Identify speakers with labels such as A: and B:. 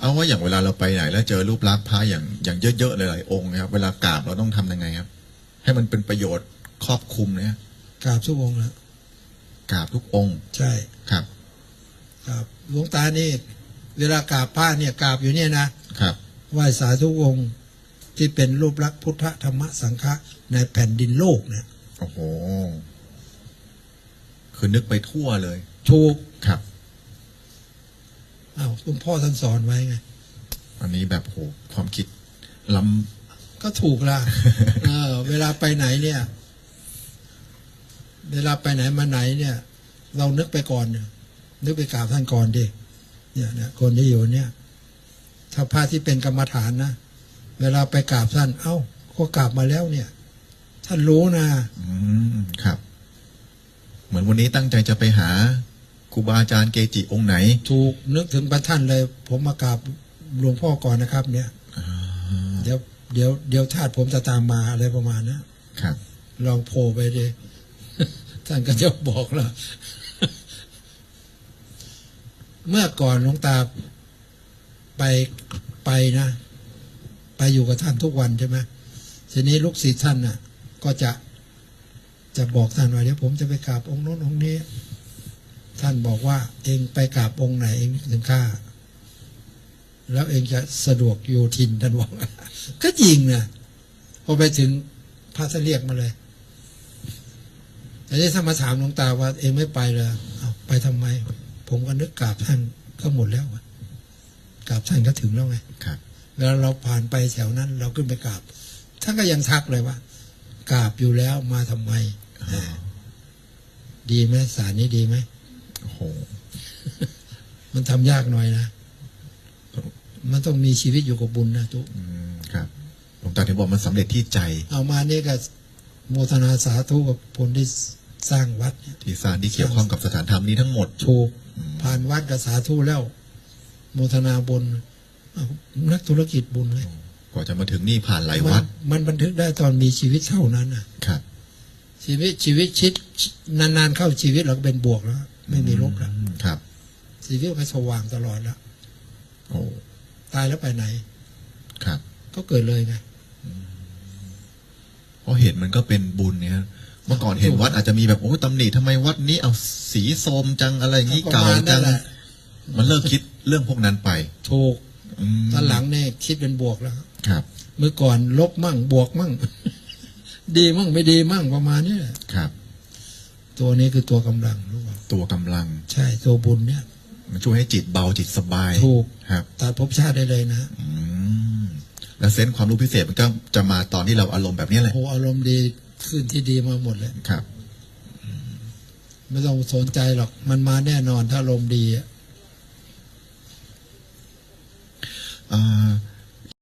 A: เอาว่าอย่างเวลาเราไปไหน แล้วเจอรูปลักษณ์พระอย่างอย่างเยอะๆหลายๆองค์นะครับ เวลากราบเราต้องทำยังไงครับ ให้มันเป็นประโยชน์ครอบคลุมเนี่ย
B: กราบทุกองค์แล้ว
A: กราบทุกองค์
B: ใช่
A: ครับ
B: กราบหลวงตานี่ เวลากราบพระเนี่ยกราบอยู่เนี่ยนะครับไหว้สาธุองค์ที่เป็นรูปลักษณ์พุทธธรรมสังฆะในแผ่นดินโลกเนี่ย
A: โอ้โหคือนึกไปทั่วเลย
B: ถูก
A: ครับ
B: อ้าวคุณพ่อท่านสอนไว้ไง
A: อันนี้แบบโหความคิดล้
B: ก็ถูกละเออ เวลาไปไหนเนี่ย เวลาไปไหนมาไหนเนี่ย เรานึกไปก่อนเนี่ยนึกไปกราบท่านก่อนดิเนี่ยเนี่ยคนที่อยู่เนี่ย ถ้าพระที่เป็นกรรมฐานนะเวลาไปกราบท่าน เอ้าก็กราบมาแล้วเนี่ย ท่านรู้นะำ
A: อืมครับ เหมือนวันนี้ตั้งใจจะไปหา ครูบาอาจารย์เกจิองค์ไหน
B: ถูกนึกถึงพระท่านเลย ผมมากราบหลวงพ่อก่อนนะครับ เนี่ย
A: อ่า
B: เดี๋ยวเดี๋ยวเดี๋ยวชาติผมจะตามมาอะไรประมาณนะครับ ลองโผล่ไปดิท่านก็จะบอกแล้วเมื่อก่อนหลวงตาไปไปนะ ไปอยู่กับท่านทุกวันใช่ไหมทีนี้ลูกศิษย์ท่านน่ะ ก็จะจะบอกท่านว่าเดี๋ยวผมจะไปกราบองค์โน้นองค์นี้ ท่านบอกว่า เองไปกราบองค์ไหนเองนึกถึงข้าแล้วเองจะสะดวกโยทินท่านบอกก็จริงนะพอไปถึงพระท่านเรียกมาเลยแต่นี้ถ้ามาถามหลวงตาว่า เองไม่ไปเลยเอาไปทำไม ผมก็นึกกราบท่านก็หมดแล้วอะกราบท่านก็ถึงแล้วไง
A: ครับ
B: เวลาเราผ่านไปแถวนั้น เราขึ้นไปกราบท่านก็ยังทักเลยว่ากราบอยู่แล้วมาทำไม
A: อ๋อ
B: ดีไหมสารนี้ดีไหม
A: โอ้โห
B: มันทำยากหน่อยนะ มันต้องมีชีวิตอยู่กับบุญนะทุก
A: อืมครับหลวงตาถึงบอกมันสำเร็จที่ใจ
B: เอามานี่ก็โมทนาสาธุกับคนที่สร้างวัดเนี่ย
A: ที่สร้างที่เกี่ยวข้องกับสถานธรรมนี้ทั้งหมด
B: ถูก
A: อืม
B: ผ่านวัดกับสาธุแล้ว โมทนาบุญอ้าวนักธุรกิจบุญเลย
A: กว่าจะมาถึงนี่ผ่านหลาย
B: มั
A: วัด
B: มันบันทึกได้ตอนมีชีวิตเท่านั้นน่ะ
A: ครับ
B: ชีวิตชีวิตชิดนานๆเข้าชีวิตเราก็เป็นบวกแล้ว ไม่มีลบแล้ว
A: อืมครับ
B: ชีวิตก็สว่างตลอดแล้ว
A: โอ้
B: ตายแล้วไปไหน
A: ครับ
B: ก็เกิดเลยไง
A: เพราะเห็นมันก็เป็นบุญเนี่ยเมื่อก่อนเห็นวัดอาจจะมีแบบโอ้ยตำหนิทำไมวัดนี้เอาสีโทรมจังอะไรอย่างนี้
B: ประ
A: เก่า
B: มาณ
A: จั
B: นั่
A: ง
B: นแหละ
A: มันเลิกคิดเรื่องพวกนั้นไป
B: ถูก
A: อืม
B: ตอนหลังเนี่ยคิดเป็นบวกแล้ว
A: ครับ
B: เมื่อก่อนลบมั่งบวกมั่ง ดีมั่งไม่ดีมั่งประมาณนี้แหละ
A: ครับ
B: ตัวนี้คือตัวกำลังรู้ป่า
A: ตัวกำลัง
B: ใช่ตัวบุญเนี่ย
A: มันช่วยให้จิตเบาจิตสบาย
B: ถูก
A: ครับ
B: ตัดภพชาติได้เลยนะ
A: อืมแล้วเซนส์ความรู้พิเศษมันก็จะมาตอนที่เราอารมณ์แบบนี้แหละ
B: โอ้อารมณ์ดีขึ้นที่ดีมาหมดเลย
A: ครับ
B: ไม่ต้องสนใจหรอก มันมาแน่นอนถ้าอารมณ์ดีอะ
A: อ่า